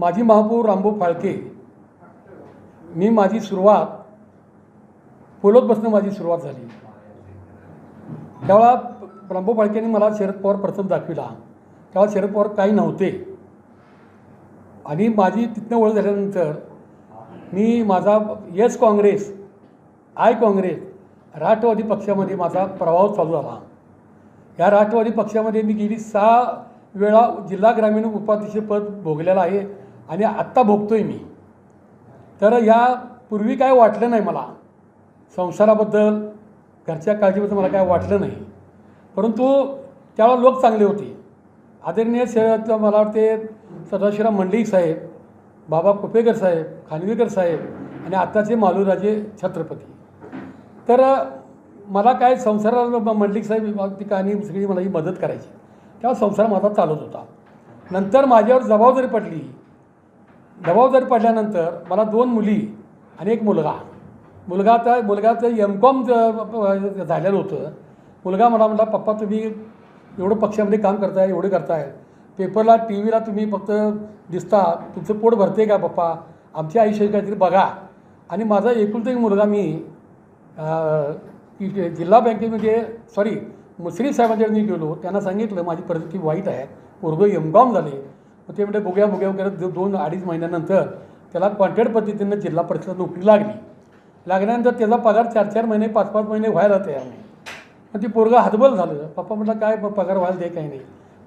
माजी महापौर रामभाऊ फाळके मी माझी सुरुवात पोलोदपासून माझी सुरुवात झाली. त्यावेळा रामभाऊ फाळकेने मला शरद पवार प्रथम दाखविला. तेव्हा शरद पवार काही नव्हते. आणि माझी तिथनं ओळख झाल्यानंतर मी माझा येस काँग्रेस आय काँग्रेस राष्ट्रवादी पक्षामध्ये माझा प्रभाव चालू झाला. या राष्ट्रवादी पक्षामध्ये मी गेली सहा वेळा जिल्हा ग्रामीण उपाध्यक्षपद भोगलेलं आहे. आणि आत्ता भोगतोय मी. तर या पूर्वी काय वाटलं नाही मला. संसाराबद्दल घरच्या काळजीबद्दल मला काय वाटलं नाही. परंतु त्यावेळेला लोक चांगले होते. आदरणीय शहरात मला वाटते सदाशिवराव मंडलिक साहेब बाबा कुपेकर साहेब खानविकर साहेब आणि आत्ताचे मालूराजे छत्रपती. तर मला काय संसाराला मंडलिक साहेब ती कहाणी सगळी मला ही मदत करायची. तेव्हा संसार माझा चालत होता. नंतर माझ्यावर जबाबदारी पडली दबाव जर पडल्यानंतर मला दोन मुली आणि एक मुलगा. मुलगा तर मुलगाचं एम कॉम झालेलं होतं. मुलगा मला म्हटला पप्पा तुम्ही एवढं पक्षामध्ये काम करताय एवढं करताय. पेपरला टी व्हीला तुम्ही फक्त दिसता. तुमचं पोट भरते का पप्पा? आमची आयुष्य काहीतरी बघा. आणि माझा एकुलता एक मुलगा मी जिल्हा बँकेमध्ये सॉरी मुश्रीफ साहेबांच्याकडे मी गेलो. त्यांना सांगितलं माझी परिस्थिती वाईट आहे. पोरगं एम कॉम झाले. मग ते म्हणजे बघूया बघूया. करत दोन अडीच महिन्यानंतर त्याला कॉन्ट्रॅक्ट पद्धतीनं जिल्हा परिषद नोकरी लागली. लागल्यानंतर त्याचा पगार चार चार महिने पाच पाच महिने व्हायला तयार नाही मग ती पोरगा हातबल झालं. पप्पा म्हटलं काय पगार व्हायला दे काही नाही.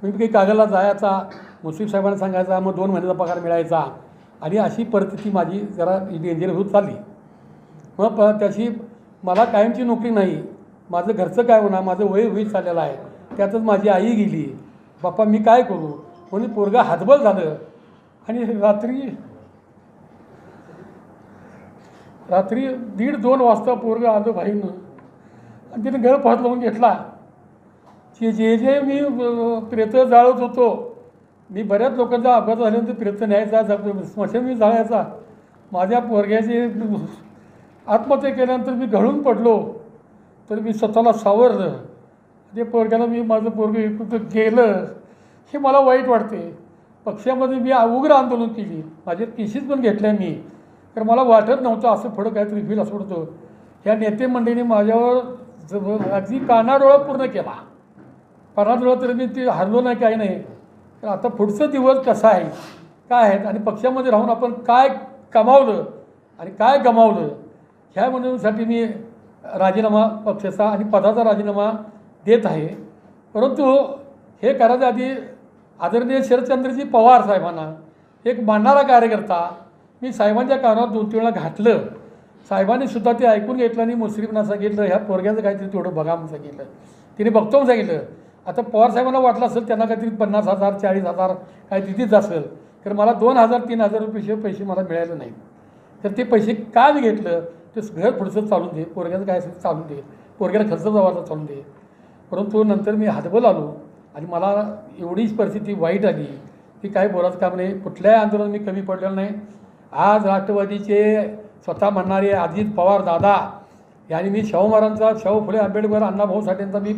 मी काही कागदला जायचा मुस्लिम साहेबांना सांगायचा मग दोन महिन्याचा पगार मिळायचा. आणि अशी परिस्थिती माझी जरा डेंजर होत चालली. मग प त्याची मला कायमची नोकरी नाही माझं घरचं काय होणार माझं वय होईत चाललेलं आहे त्यातच माझी आई गेली. बाप्पा मी काय करू? कोणी पोरगा हातबल झालं आणि रात्री रात्री दीड दोन वाजता पोरगा आलं भाईनं आणि तिने पाहत लावून घेतला. जे जे जे मी प्रेत जाळत होतो. मी बऱ्याच लोकांचा अपघात झाल्यानंतर प्रेत न्यायचा स्मशान मी जाळायचा. माझ्या पोरग्याचे आत्महत्या केल्यानंतर मी घळून पडलो. तर मी स्वतःला सावरलं. ते पोरग्याला मी माझं पोरगं इकडं गेलं हे मला वाईट वाटते. पक्षामध्ये मी उग्र आंदोलन केली. माझ्या केशीस पण घेतल्या मी. तर मला वाटत नव्हतं असं थोडं काहीतरी फील असं होतं ह्या नेते मंडळीने माझ्यावर जवळ अगदी कानाडोळा पूर्ण केला. कानाडोळा तरी मी ते हरलो नाही काही नाही. तर आता पुढचं दिवस कसा आहे? काय आहेत आणि पक्षामध्ये राहून आपण काय कमावलं? आणि काय गमावलं? ह्या म्हणूनसाठी मी राजीनामा पक्षाचा आणि पदाचा राजीनामा देत आहे. परंतु हे करायच्या आधी आदरणीय शरदचंद्रजी पवार साहेबांना एक मानणारा कार्यकर्ता मी साहेबांच्या कानावर दोन तीन वेळा घातलं. साहेबांनी सुद्धा ते ऐकून घेतलं आणि मुस्लिमना सांगितलं ह्या पोरग्याचं काहीतरी तेवढं बघा म्हणून सांगितलं. तिने बघतो म्हणून सांगितलं. आता पवार साहेबांना वाटलं असेल त्यांना काहीतरी पन्नास हजार चाळीस हजार काय तिथेच असेल तर मला दोन हजार तीन हजार रुपये पैसे मला मिळाले नाही तर ते पैसे का मी घेतलं? ते घर पुढचं चालून दे पोरग्याचं काय असेल चालून दे. पोरग्याला खर्च जवळचा चालून दे. परंतु नंतर मी हातबल आलो. आणि मला एवढीच परिस्थिती वाईट आली की काय बोलायचं काम नाही. कुठल्याही आंदोलन मी कमी पडलेलं नाही. आज राष्ट्रवादीचे स्वतः म्हणणारे अजित पवार दादा यांनी मी शाहू महाराजांचा शाहू फुले आंबेडकर अण्णाभाऊ साठेंचा मी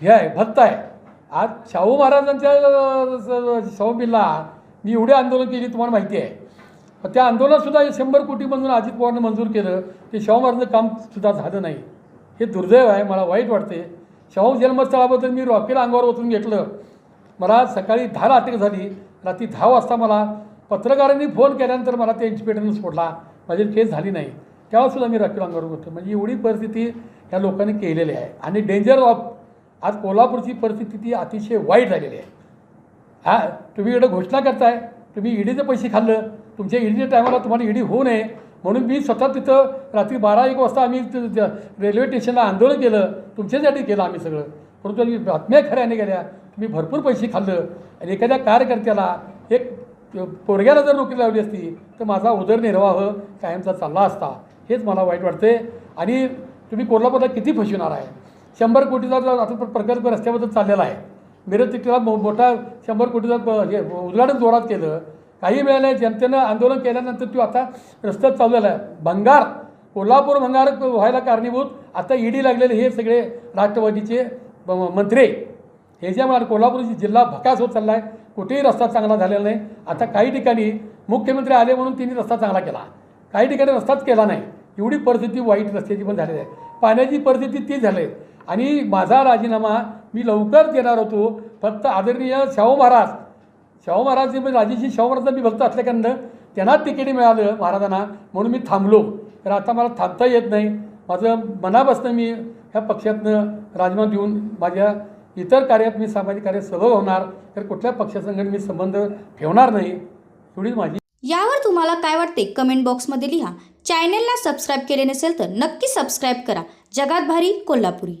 हे आहे भक्त आहे. आज शाहू महाराजांच्या शाहू बिल्ला मी एवढे आंदोलन केली तुम्हाला माहिती आहे. त्या आंदोलनातसुद्धा हे शंभर कोटीमधून अजित पवारने मंजूर केलं. ते शाहू महाराजांचं कामसुद्धा झालं नाही. हे दुर्दैव आहे मला वाईट वाटते शाहू जन्मस्थळाबद्दल मी रॉकेल अंगावर ओतून घेतलं. मला सकाळी दहाला अटक झाली. रात्री दहा वाजता मला पत्रकारांनी फोन केल्यानंतर मला ते इन्स्पेक्टरने सोडला. माझी केस झाली नाही. तेव्हासुद्धा मी रॉकेल अंगावर होतो म्हणजे एवढी परिस्थिती ह्या लोकांनी केलेली आहे. आणि डेंजर ऑफ आज कोल्हापूरची परिस्थिती ती अतिशय वाईट झालेली आहे. हा तुम्ही इकडं घोषणा करताय. तुम्ही ईडीचे पैसे खाल्लं. तुमच्या ईडीच्या टायमाला तुम्हाला ईडी होऊ नये. म्हणून मी स्वतः तिथं रात्री बारा एक वाजता आम्ही रेल्वे स्टेशनला आंदोलन केलं. तुमच्यासाठी केलं आम्ही सगळं. परंतु आम्ही बातम्या खऱ्याने गेल्या तुम्ही भरपूर पैसे खाल्लं. आणि एखाद्या कार्यकर्त्याला एक पोरग्याला जर नोकरी लावली असती तर माझा उदरनिर्वाह कायमचा चालला असता. हेच मला वाईट वाटते आणि तुम्ही कोल्हापूरला किती फसविणार आहे? शंभर कोटीचा आता प्रकल्प रस्त्याबद्दल चाललेला आहे. मिरज तिथला मो मोठा शंभर कोटीचा प- हे उद्घाटन जोरात केलं. काही वेळेला जनतेनं आंदोलन केल्यानंतर तो आता रस्त्यात चाललेला आहे. भंगार कोल्हापूर भंगार व्हायला कारणीभूत. आता ईडी लागलेले हे सगळे राष्ट्रवादीचे मंत्री. हे जे मला कोल्हापूर जिल्हा भकास होत चालला आहे कुठेही रस्ता चांगला झालेला नाही. आता काही ठिकाणी मुख्यमंत्री आले म्हणून त्यांनी रस्ता चांगला केला. काही ठिकाणी रस्ताच केला नाही. एवढी परिस्थिती वाईट रस्त्याची पण झालेली आहे. पाण्याची परिस्थिती ती झाली. आणि माझा राजीनामा मी लवकर देणार होतो. फक्त आदरणीय शाहू महाराज शाहू महाराज म्हणजे राजेशी शाहू महाराजांना मी भक्त असल्याकडनं त्यांना तिकीट मिळालं महाराजांना. म्हणून मी थांबलो. तर आता मला थांबता येत नाही. माझं मनापासून मी ह्या पक्षातनं राजीनामा देऊन माझ्या इतर कार्यात मी सामाजिक कार्यात सहभाग होणार. तर कुठल्या पक्षासंगत मी संबंध ठेवणार नाही. एवढीच माझी यावर तुम्हाला काय वाटते? कमेंट बॉक्समध्ये लिहा. चॅनेलला सबस्क्राईब केले नसेल तर नक्की सबस्क्राईब करा. जगात भारी कोल्हापुरी.